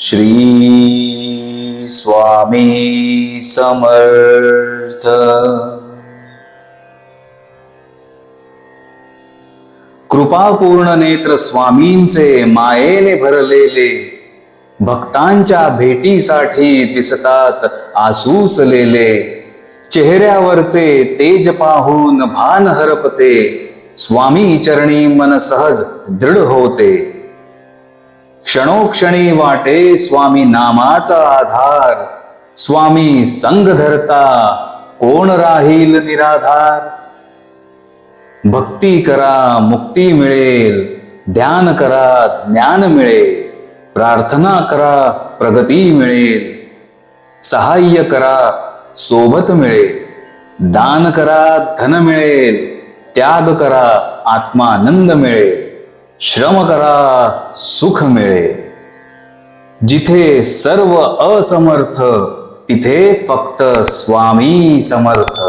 श्री स्वामी समर्थ। कृपापूर्ण नेत्र स्वामींचे मायेने भरलेले भक्तांच्या भेटीसाठी दिसतात आसूसलेले चेहऱ्यावरचे तेज पाहून भान हरपते स्वामी चरणी मन सहज दृढ होते. क्षणोक्षणी वाटे स्वामी नामाचा आधार. स्वामी संग धरता कोण राहील निराधार? भक्ती करा मुक्ती मिळेल ध्यान करा ज्ञान मिळेल प्रार्थना करा प्रगती मिळेल. सहाय्य करा सोबत मिळेल. दान करा धन मिळेल. त्याग करा आत्मानंद मिळेल. श्रम करा सुख मिळेल जिथे सर्व असमर्थ तिथे फक्त स्वामी समर्थ.